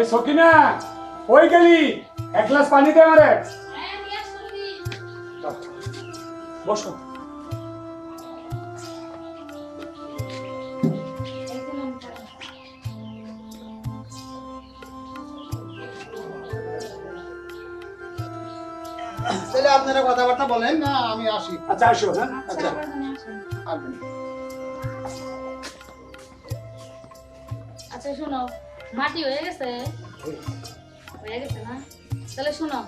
এই সকিনা ওই গেলি? এক গ্লাস পানি দে আমারে। বসো। তাহলে আপনারা কথাবার্তা বলেন না আমি আসি। আচ্ছা আসো হ্যাঁ? আচ্ছা। আচ্ছা শোনো মাটি হয়ে গেছে। হয়ে গেছে না? তাহলে শোনো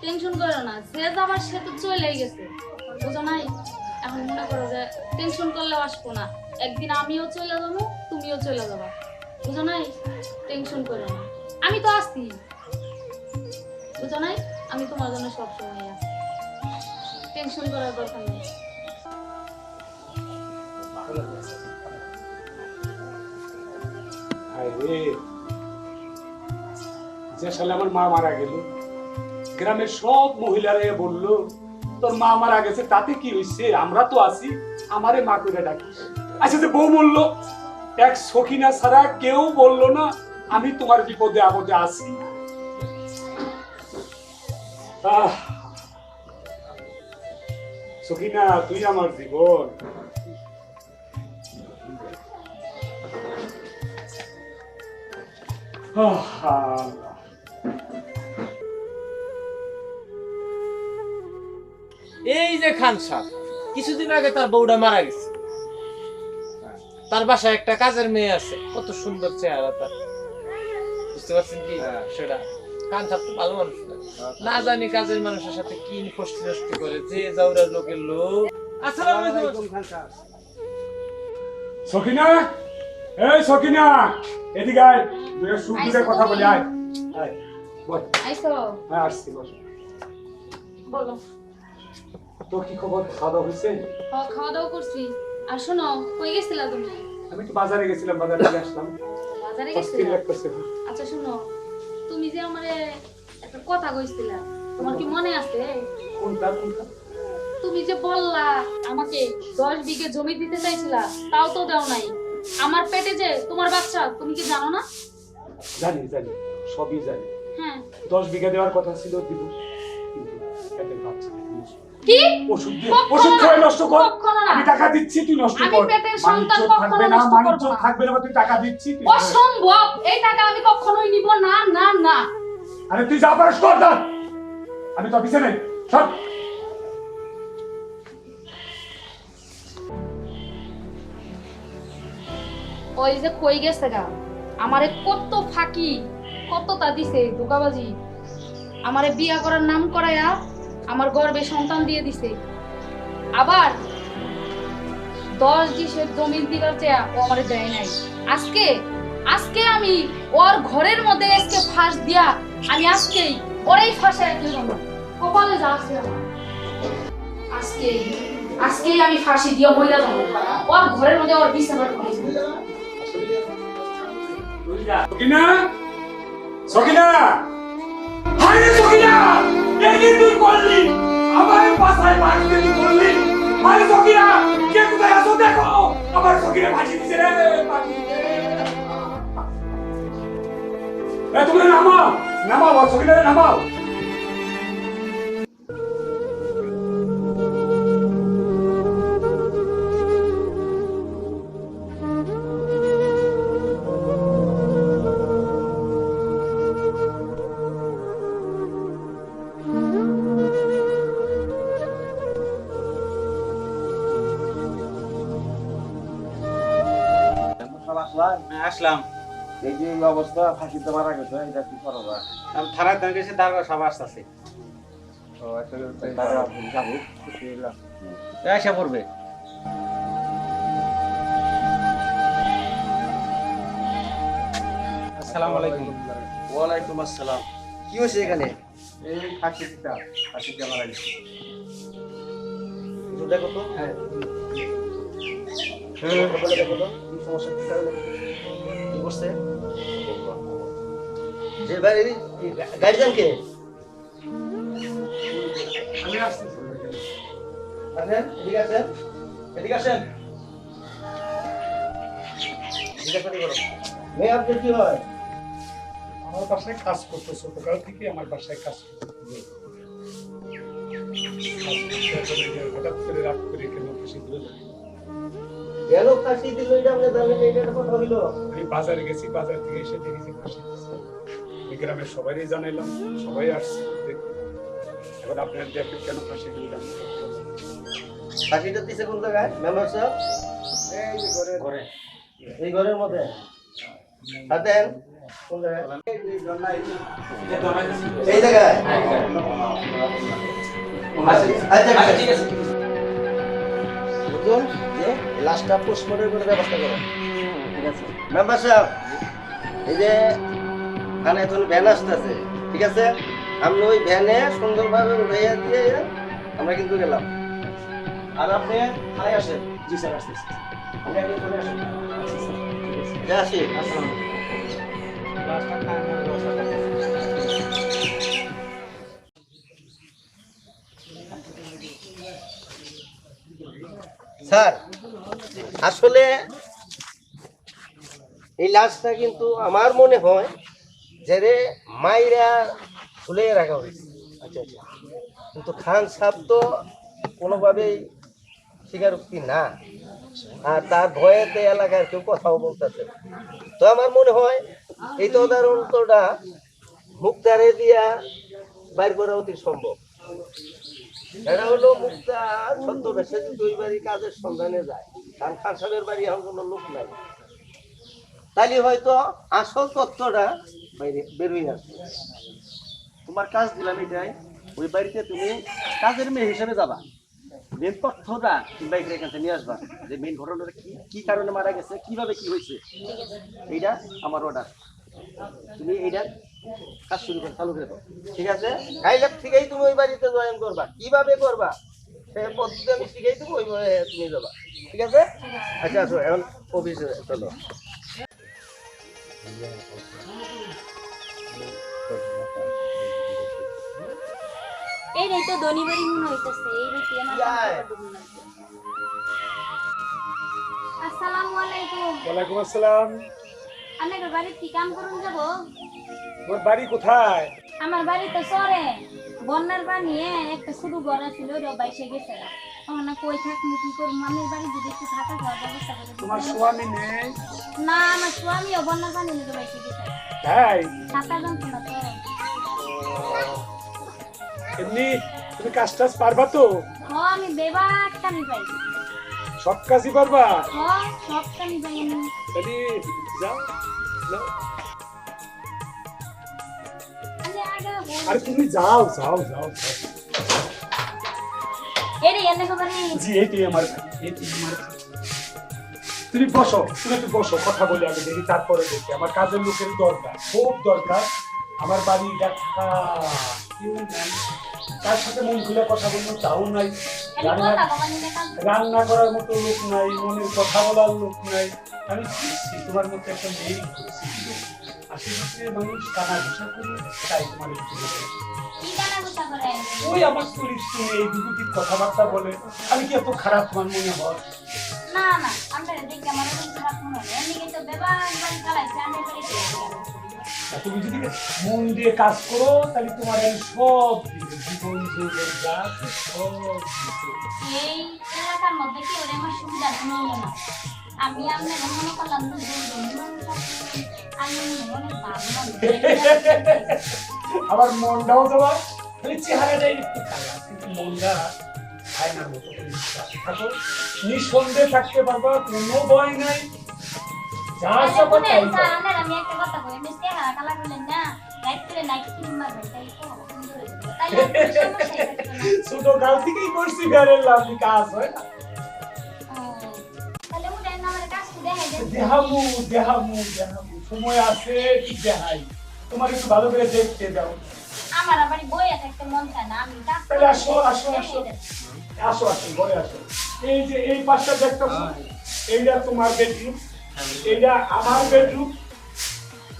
টেনশন করো না। যে যাবার সে তো চলেই গেছে। বুঝো নাই? এখন মনে করো যে টেনশন করলেও আসব না। একদিন আমিও চলে যাব, তুমিও চলে যাবা। বুঝো নাই? টেনশন করো না। আমি তো আসছি বুঝো নাই? আমি তোমার জন্য সবসময় আছি। টেনশন করার দরকার নেই। হায় রে যে সালে আমার মা মারা গেল। গ্রামের সব মহিলারা বলল তোর মা মারা গেছে তাতে কি হয়েছে আমরা তো আমারে মা করে ডাকি আচ্ছা যে বউ বলল এক সখিনা ছাড়া কেউ বলল না আমি তোমার বিপদে আপদে আছি। সখিনা তুই আমার জীবন। আহ, এই যে খান সাহ কিছুদিন আগে তার বউটা মারা গেছে। তার বাসায় একটা কাজের মেয়ে আছে কত সুন্দর চেহারা তার। বুঝতে পারছেন কি? সেটা। খান সাহ তো ভালো মানুষ না। না জানি কাজের মানুষের সাথে কি ফষ্টি নষ্টি করে যে যাওরা লোকের লোক। আসসালামু আলাইকুম। খান সাহ সখিনা এই সখিনা এদিকে আয়। সুখ দূরে কথা বলি আয়। আয় বল আইসো। হ্যাঁ আসছি বল বলো। তোর কি খবর? খাওয়া দাওয়া হয়েছে হ খাওয়া দাওয়া করছি। আর শোনো কই গেছিলা তুমি? আমি একটু বাজারে গেছিলাম বাজারে থেকে আসলাম। বাজারে গেছিলা? আচ্ছা শোনো তুমি যে আমারে একটা কথা কইছিলা তোমার কি মনে আছে? কোনটা কোনটা? তুমি যে বললা আমাকে দশ বিঘে জমি দিতে চাইছিলা তাও তো দাও নাই। আমার পেটে যে তোমার বাচ্চা তুমি কি জানো না? জানি জানি সবই জানি। হ্যাঁ। দশ বিঘা দেওয়ার কথা ছিল দিব কি? ওষুধ দিয়ে ওষুধ না, নষ্ট কর। আমি টাকা দিচ্ছি তুই নষ্ট আমি পেটের সন্তান কখনো নষ্ট মানিজ্য না। থাকবে না তুই টাকা দিচ্ছি অসম্ভব! এই টাকা আমি কখনোই নিব না না না। আরে তুই যা পারিস কর দান আমি তো অফিসে নেই সব ওই যে কই গেছে গা? আমারে কত ফাঁকি কত তা দিছে ধোকাবাজি। আমারে বিয়া করার নাম করায়া আমার গর্বে সন্তান দিয়ে দিছে। আবার দশ দিশের জমির দিবার চেয়া ও আমারে দেয় নাই। আজকে আজকে আমি ওর ঘরের মধ্যে আজকে ফাঁস দিয়া আমি আজকেই ওরাই ফাঁসে কপালে যা আছে আজকে, আজকেই আমি ফাঁসি দিয়ে মহিলা যাব। ওর ঘরের মধ্যে ওর বিছানা করে সকিনা? সকিনা? হায় সকিনা! একদিন তুই করলি আমার পাশায় মারতে তুই করলি। আরে সকিরা কে কোথায় আছো দেখো। আমার সকিরা ফাঁসি দিছে রে। এ তুমি নামাও নামাও সকিরা নামাও। আসলাম হ্যাঁ, আসলাম। এই যে অবস্থা ফাঁসিতে মারা গেছে এটা কি করা যায়? আমি থানায় দাঁড়িয়ে গেছি দাঁড়া সব আসতেছে। তো একটা তারা যাব। এসে পড়বে। আসসালামু আলাইকুম। ওয়ালাইকুম আসসালাম। কি হয়েছে এখানে? এই ফাঁসিটা ফাঁসিতে মারা গেছে। দেখো তো। হ্যাঁ। বলে দেখো তো যে গাড়ি কে আমি আসতেছি। আসেন এদিকে আসেন এদিকে আসেন করো মেয়ে আপনার কি হয় আমার বাসায় কাজ করতো ছোটকাল থেকে আমার বাসায় কাজ করতো হঠাৎ করে রাগ করে কেন খুশি দিল গেল ফাঁসি দিল এটা আপনি জানেন এটা কথা হইল আমি বাজারে গেছি বাজার থেকে এসে দেখেছি ফাঁসি দিচ্ছে। গ্রামের সবারই জানাইলাম সবাই আসছে দেখতে। এখন আপনার দেখেন কেন ফাঁসি দিলাম ফাঁসিটা দিছে কোন জায়গায়? মেম্বার সাহেব? এই যে ঘরে। ঘরে। এই ঘরের মধ্যে? আর দেন কোন জায়গায়? এই জায়গায়? আচ্ছা আচ্ছা ঠিক আছে। লাস্টটা পোস্টমর্টের করে ব্যবস্থা করো। ঠিক আছে। মেম্বার সাহেব এই যে এখানে এখন ভ্যান আসতেছে ঠিক আছে? আপনি ওই ভ্যানে সুন্দরভাবে উঠাইয়া দিয়ে আমরা কিন্তু গেলাম। আর আপনি আয় আসেন। জি স্যার আসতেছি আপনি চলে আসেন। আসি। আসসালাম স্যার আসলে এই লাশটা কিন্তু আমার মনে হয় যে রে মাইরা ঝুলে রাখা হয়েছে। আচ্ছা আচ্ছা। কিন্তু খান সাহেব তো কোনোভাবেই স্বীকারোক্তি না। আর তার ভয়েতে এলাকার কেউ কথাও বলতেছে তো আমার মনে হয় এই তদারন্তটা মুক্তারে দিয়া বাইর করা অতি সম্ভব। এটা হলো মুক্তা সত্য বেশে যদি বাড়ি কাজের সন্ধানে যায়। কারণ খান সাহেবের বাড়ি এখন কোনো লোক নাই। তাইলে হয়তো আসল তথ্যটা বাইরে বেরোই আসবে। তোমার কাজ দিলাম এটাই, ওই বাড়িতে তুমি কাজের মেয়ে হিসেবে যাবা। মেন তথ্যটা তুমি বাইকের নিয়ে আসবা, যে মেন ঘটনাটা কি কি কারণে মারা গেছে, কীভাবে কি হয়েছে। এইটা আমার অর্ডার তুমি এইটা কাজ শুরু করে, চালু করে দাও। ঠিক আছে? কাইলার থেকেই তুমি ওই বাড়িতে জয়েন করবা। কীভাবে করবা? সে পদ্ধতি আমি শিখাই দেবো ওইভাবে তুমি যাবা। ঠিক আছে? আচ্ছা আসো এখন অফিসে চলো। তো বাড়ি মনে হইতেছে এই আমার আসসালামু আলাইকুম। ওয়ালাইকুম আসসালাম। আপনার বাড়ির কি কাম করুন যাব? বাড়ি কোথায়? আমার বাড়ি তো সরে বন্যার পানি একটা শুরু ঘর ছিল ওটা বাইসে গেছে। না কই থাকব কি করব? মামির বাড়ি যদি একটু থাকা খাওয়ার ব্যবস্থা করে তোমার স্বামী নেই? না আমার স্বামীও বন্যার পানি নিতে বাইসে গেছে। তাই? সাঁতার জানতো তো। এমনি তুমি কাজ টাজ পারবা তো? আমি বেবার কামি পাই। সব কাজই পারবা? সব কামি পাই আমি। যাও যাও। আরে তুমি যাও যাও যাও যাও। এরে এনে খবর নেই জি এইটাই আমার বাড়ি, এইটাই আমার তুমি বসো তুমি একটু বসো কথা বলে আমি দেখি তারপরে দেখি। আমার কাজের লোকের দরকার খুব দরকার। আমার বাড়ি দেখা কেউ তার সাথে মন খুলে কথা বলব তাও নাই। রান্না রান্না করার মতো লোক নাই মনের কথা বলার লোক নাই। আমি তোমার মতো একটা মেয়ে। মানুষ ঘুষা করে তাই তোমার একটু ওই আমার শুনে এই দুটি কথাবার্তা বলে। আমি কি এত খারাপ তোমার মনে হয়? না না আমরা দেখি আমার খারাপ মনে হয় এমনি তো বেবার চালাইছে আমি তুমি যদি মন দিয়ে কাজ করো তাহলে তোমার আমি সব জীবন যৌবন যা সব এই এলাকার মধ্যে কি ওরে আমার সুবিধা না আমি আমি মনে করলাম যে আমি অনেক ভালো মানুষ। আবার মনটাও তোমার খালি চেহারাটাই একটু খারাপ কিন্তু মনটা আয়নার মতো। থাকো নিঃসন্দেহে থাকতে পারবা কোনো ভয় নাই যা তাই আপনার আমি একটা কথা কালা করলেন না, করে নাইট ক্রিম মারবেন, আপনার। ছোট কাল থেকেই করছি ঘরের লাভলি কাজ হয় না দেহামু দেহামু দেহামু। সময় আছে ঠিক দেখাই তোমার একটু ভালো করে দেখতে দাও। আমার আবার বইয়া থাকতে মন চায় না আমি তাহলে আসো, আসো, আসো। আসো আসো ঘরে আসো। এই যে এই পাশটা দেখতে এইটা তোমার বেডরুম এইটা আমার বেডরুম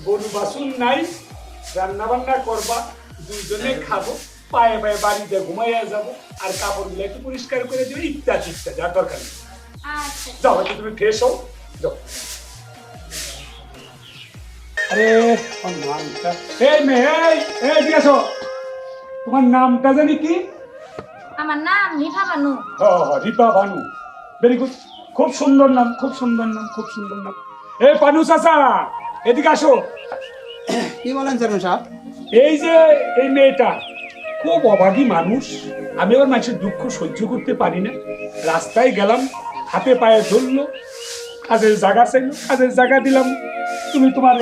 গরু বাসুন নাই। রান্না বান্না করবা। দুজনে খাব। পায়ে পায়ে বাড়িতে ঘুমাইয়া যাব। আর কাপড় কাপড়গুলো একটু পরিষ্কার করে দিবে। ইত্যাদি ইত্যাদি। আর দরকার নেই। আচ্ছা। যাও তুমি ফ্রেশ হও। আরে আমার নামটা। এই মেয়ে এই তোমার নামটা জানি কি? আমার নাম নিভা বানু ও রিপা ভানু। ভেরি গুড খুব সুন্দর নাম খুব সুন্দর নাম খুব সুন্দর নাম। এই পানু চাচা এদিকে আসো। কি বলেন চেয়ারম্যান সাহেব? এই যে এই মেয়েটা খুব অভাগী মানুষ। আমি ওর মানুষের দুঃখ সহ্য করতে পারি না। রাস্তায় গেলাম হাতে পায়ে ধরলো। কাজের জায়গা চাইলো কাজের জায়গা দিলাম। তুমি তোমার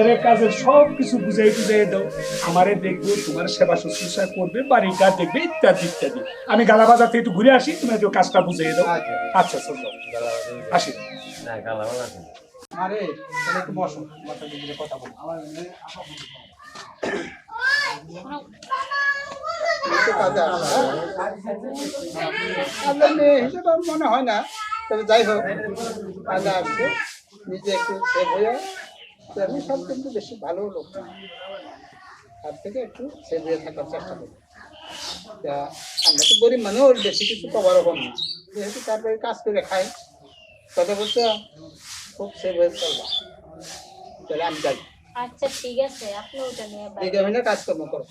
এর কাজের সব কিছু বুঝাই বুঝাই দাও। আমারে দেখবে তোমার সেবা শুশ্রূষা করবে বাড়িটা দেখবে ইত্যাদি ইত্যাদি। আমি গালা বাজার থেকে একটু ঘুরে আসি তুমি একটু কাজটা বুঝিয়ে দাও। আচ্ছা। চলো। আসি। আরে তাহলে একটু বসো কথা বলো। আমার মনে হয় না। তবে যাই হোক। আসছে নিজে একটু সেভ হয়ে চেয়ারম্যান সাহেব কিন্তু বেশি ভালো লোক তার থেকে একটু সেভ হয়ে থাকার চেষ্টা করি। তা আমরা তো গরিব মানুষ বেশি কিছু কভার হবে না যেহেতু তারপরে কাজ করে খাই কথা বলছে খুব সেভ হয়ে চলবা। তাহলে আমি যাই। আচ্ছা ঠিক আছে। আপনি ওটা নিয়ে বাইরে গভীনে কাজকর্ম করো।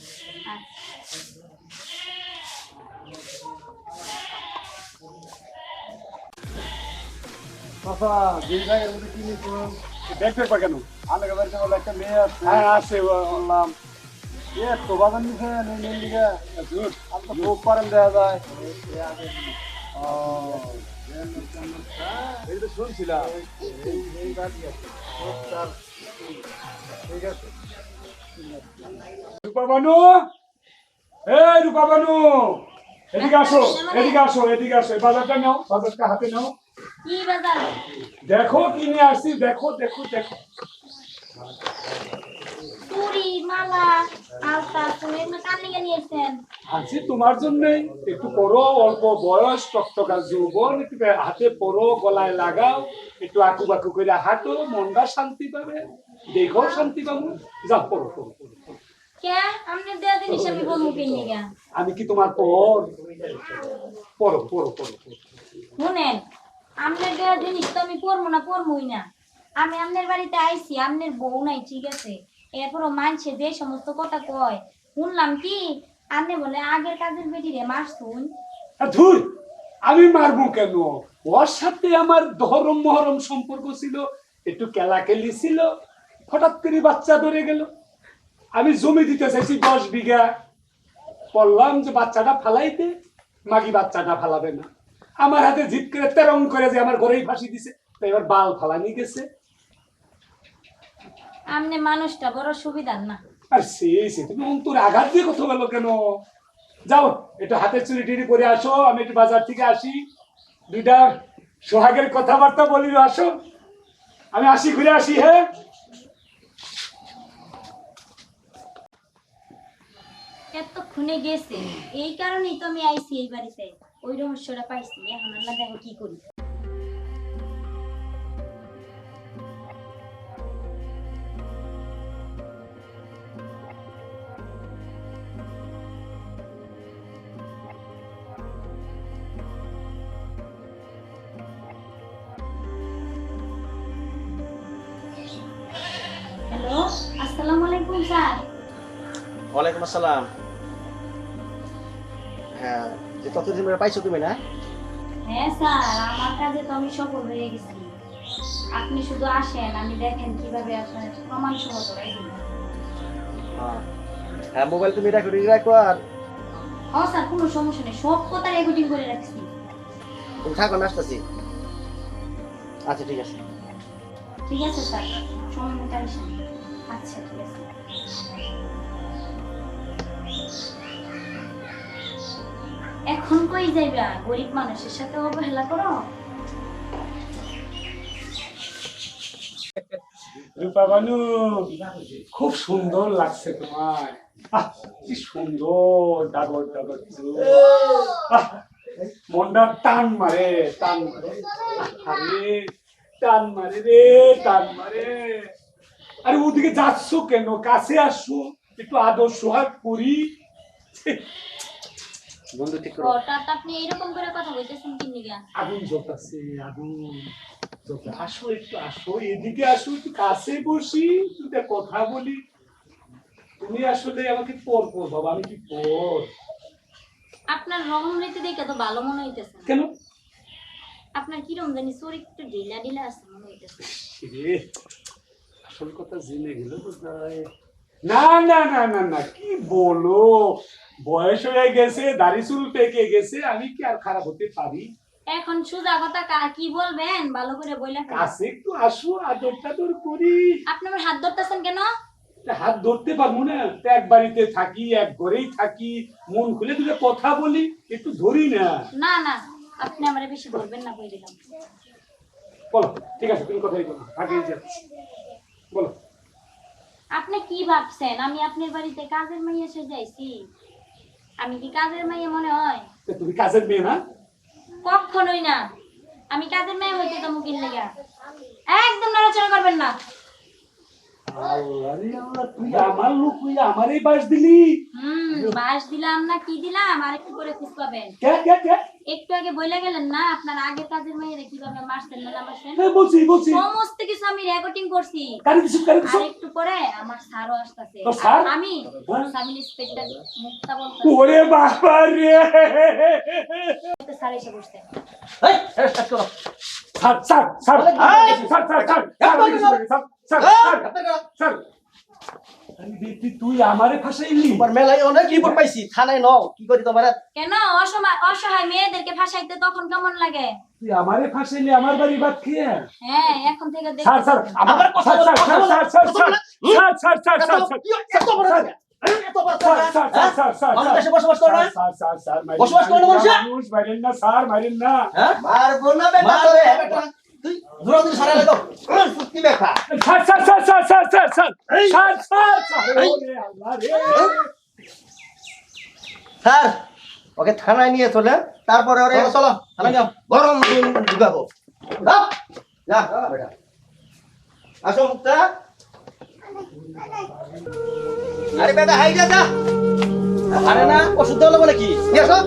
দেখবে পা কেন? আমাকে বাড়িতে একটা মেয়ে আছে। হ্যাঁ আছে বললাম এ তো বাগান দিছে নিন দিকে আমি তো খুব পারেন দেওয়া যায়। এই তো শুনছিলাম। রূপা বানু? এই রূপা বানু। এদিকে আসো এদিকে আসো এদিকে আসো। বাজারটা নাও বাজারটা হাতে নাও। দেখো কি নিয়ে আসছি দেখো দেখো দেখো। আছি তোমার জন্য। একটু পরো অল্প বয়স টকটকা যৌবন একটু হাতে পরো গলায় লাগাও একটু আঁকু বাকু করে হাঁটো মনটা শান্তি পাবে। দেখো শান্তি পাবো। আপনি দেয়া জিনিস আমি কি তোমার পর? পড়ো পড়ো পড়ো। শুনেন আপনার দেওয়া জিনিস তো আমি পরবো না, পরবই না। আমি আপনার বাড়িতে আইছি আপনার বউ নাই, ঠিক আছে? এরপরও মানছে যে সমস্ত কথা কয়। শুনলাম কি? আপনি বলে, আগের কাজের বেটি রে মারছুন ধুর! আমি মারবো কেন? ওর সাথে আমার ধরম মহরম সম্পর্ক ছিল, একটু কেলাকেলি ছিল, হঠাৎ করে বাচ্চা ধরে গেল। আমি জমি দিতে চাইছি দশ বিঘা। বললাম যে বাচ্চাটা ফালাইতে, মাগি বাচ্চাটা ফালাবে না। আমার হাতে জিপ করে তেরং করে যে আমার ঘরেই ফাঁসি দিছে তাই এবার বাল ফালানি গেছে। আপনি মানুষটা বড় সুবিধার না। আর সে সে তুমি অন্তরে আঘাত দিয়ে কথা বলো কেন? যাও একটু হাতে চুরি টুরি করে আসো আমি একটু বাজার থেকে আসি। দুইটা সোহাগের কথাবার্তা বলি আসো। আমি আসি ঘুরে আসি হ্যাঁ? এতক্ষণে গেছে এই কারণেই তো আমি আইছি এই বাড়িতে। ওই রহস্যটা পাইছি এখন আল্লাহ দেখো কি করি। হ্যালো, আসসালামু আলাইকুম স্যার। ওয়ালাইকুম আসসালাম। হ্যাঁ ততদিন ধরে পাইছো তুমি না? হ্যাঁ স্যার আমার কাজে তো আমি সফল হয়ে গেছি। আপনি শুধু আসেন আমি দেখেন কীভাবে আপনার প্রমাণ সহ দিন হ্যাঁ। হ্যাঁ মোবাইল তুমি রেকর্ডিং রাখো আর হ্যাঁ স্যার কোনো সমস্যা নেই সব কথা রেকর্ডিং করে রাখছি। তুমি থাকো না আসতেছি। আচ্ছা ঠিক আছে। ঠিক আছে স্যার সময় মতো আচ্ছা ঠিক আছে। এখন কই যাইবা? গরিব মানুষের সাথে অবহেলা করো? রূপা বানু, খুব সুন্দর লাগছে তোমার কি সুন্দর, ডাগর ডাগর মনটা টান মারে টান মারে। আরে, টান মারে রে, টান মারে। আরে, ওদিকে যাচ্ছ কেন? কাছে আসো, একটু আদর সোহাগ করি। বন্ধু ঠিক করো। হঠাৎ আপনি এইরকম করে কথা বলতেছেন কি নিগা আগুন জ্বলতেছে আগুন তো আসো একটু আসো এদিকে আসো একটু কাছে বসি দুটা কথা বলি। তুমি আসলে আমাকে পর পর বাবা আমি কি পর? আপনার রমণীতি দেখে তো ভালো মনে হইতেছে কেন? আপনার কিরম জানি চরিত্র ঢিলা ঢিলা আছে মনে হইতেছে। আসল কথা জেনে গেল। না না না না না কি বলো? বয়স হয়ে গেছে দাড়ি চুল পেকে গেছে আমি কি আর খারাপ হতে পারি? এখন সুজা কথা কা- বলবেন? ভালো করে বইলা। কাছে একটু আসো আদর টাদর করি। আপনি আমার হাত ধরতেছেন কেন? হাত ধরতে পারব না এক বাড়িতে থাকি এক ঘরেই থাকি মন খুলে দুটো কথা বলি একটু ধরি না। না না আপনি আমার বেশি ধরবেন না বই দিলাম। বলো ঠিক আছে তুমি কথাই বলো আগে যাচ্ছি বলো। আপনি কি ভাবছেন? আমি আপনার বাড়িতে কাজের মাইয়া এসে যাইছি। আমি কি কাজের মেয়ে মনে হয়? তুমি কাজের মেয়ে না? কখনোই না। আমি কাজের মেয়ে হইতে তো মুখির লেগা। একদম নড়াচড়া করবেন না। তুই আমার লোক তুই আমারই বাস দিলি হুম বাস দিলাম না কি দিলাম আর একটু করে খুঁজ পাবেন কে কে কে একটু আগে বলে গেলেন না আপনার আগে কাজের মেয়েরা কীভাবে মারছেন না মারছেন হ্যাঁ বলছি বলছি সমস্ত কিছু আমি রেকর্ডিং করছি কারি কিছু কারি কিছু একটু পরে আমার স্যারও আসতেছে স্যার? আমি হ্যাঁ। ইন্সপেক্টর মুক্তা বলতে ওরে বাবা রে স্যার এসে বসতে এই। Sir sir sir sir sir sir sir হ্যাঁ? তুই আমারে ফাঁসাইলি? তোমার মেলায় অনেক রিপোর্ট পাইছি থানায় নও কি করি তোমার কেন? অসহায় অসহায় মেয়েদেরকে ফাঁসাইতে তখন কেমন লাগে? তুই আমারে ফাঁসাইলি আমার বাড়ি বাদ খেয়ে। হ্যাঁ এখন থেকে দেখ। স্যার স্যার আমার কথা বল sir sir sir sir sir sir sir এত বড় মানুষ? মারেন না স্যার মারেন না। হ্যাঁ? মারবো না বেটা তুই ধরো সারা লাগো। সত্যি বেটা sir sir sir sir sir sir sir sir sir sir ওকে থানায় নিয়ে চলে। তারপরে ওরে চলো, থানায় যাও। গরম ঢুকাবো। যা বেটা। আসো মুক্তা। আরে বেটা হাই যা। যা আরে না ওষুধ দেওয়া বলে কি আসো।